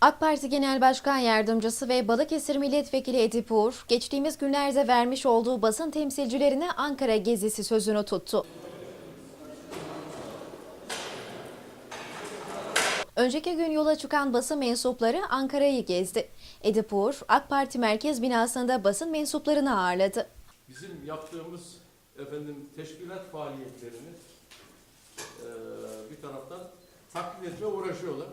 AK Parti Genel Başkan Yardımcısı ve Balıkesir Milletvekili Edip Uğur, geçtiğimiz günlerde vermiş olduğu basın temsilcilerine Ankara gezisi sözünü tuttu. Önceki gün yola çıkan basın mensupları Ankara'yı gezdi. Edip Uğur, AK Parti merkez binasında basın mensuplarını ağırladı. bizim yaptığımız efendim teşkilat faaliyetlerini eee, bir taraftan taklit etmeye uğraşıyorlar.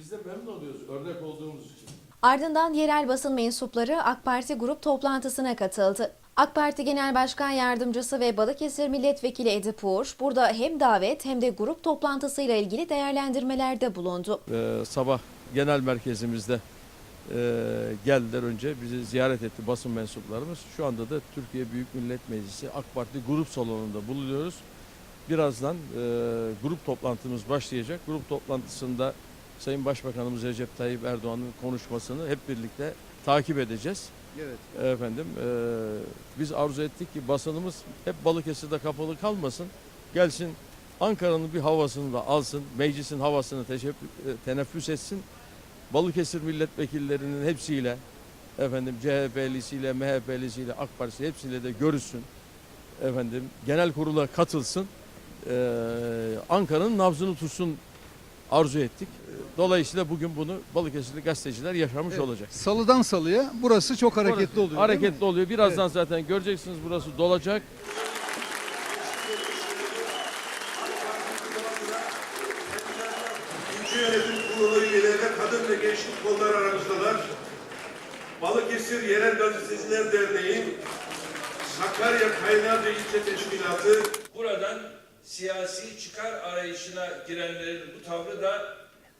Biz de memnun oluyoruz örnek olduğumuz için. Ardından yerel basın mensupları AK Parti grup toplantısına katıldı. AK Parti Genel Başkan Yardımcısı ve Balıkesir Milletvekili Edip Uğur, burada hem davet hem de grup toplantısıyla ilgili değerlendirmelerde bulundu. Eee, sabah genel merkezimizde eee, geldiler önce bizi ziyaret etti basın mensuplarımız. Şu anda da Türkiye Büyük Millet Meclisi AK Parti grup salonunda bulunuyoruz. Birazdan eee, grup toplantımız başlayacak. Grup toplantısında Sayın Başbakanımız Recep Tayyip Erdoğan'ın konuşmasını hep birlikte takip edeceğiz. Evet. Efendim eee, biz arzu ettik ki basınımız hep Balıkesir'de kapalı kalmasın. Gelsin Ankara'nın bir havasını da alsın. Meclisin havasını teşebbü- e, teneffüs etsin. Balıkesir milletvekillerinin hepsiyle efendim CHP'lisiyle, MHP'lisiyle, AK Partisi hepsiyle de görüşsün. Efendim genel kurula katılsın. Eee, Ankara'nın nabzını tutsun arzu ettik. Dolayısıyla bugün bunu Balıkesirli gazeteciler yaşamış Evet. olacak. Salıdan salıya burası çok hareketli Orası oluyor. Hareketli oluyor. Birazdan zaten göreceksiniz burası dolacak. İlçe Yönetim Kurulu üyeleri ve kadın ve gençlik kolları aramızdalar. Balıkesir Yerel Gazeteciler Derneği, Sakarya Kaynarca İlçe Teşkilatı, Buradan siyasi çıkar arayışına girenlerin bu tavrı da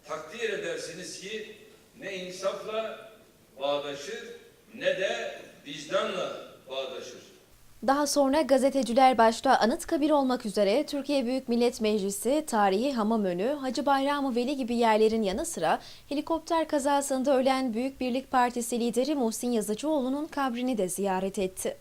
takdir edersiniz ki ne insafla bağdaşır ne de vicdanla bağdaşır. Daha sonra gazeteciler başta Anıtkabir olmak üzere Türkiye Büyük Millet Meclisi, Tarihi Hamamönü, Hacı Bayram Veli gibi yerlerin yanı sıra helikopter kazasında ölen Büyük Birlik Partisi lideri Muhsin Yazıcıoğlu'nun kabrini de ziyaret etti.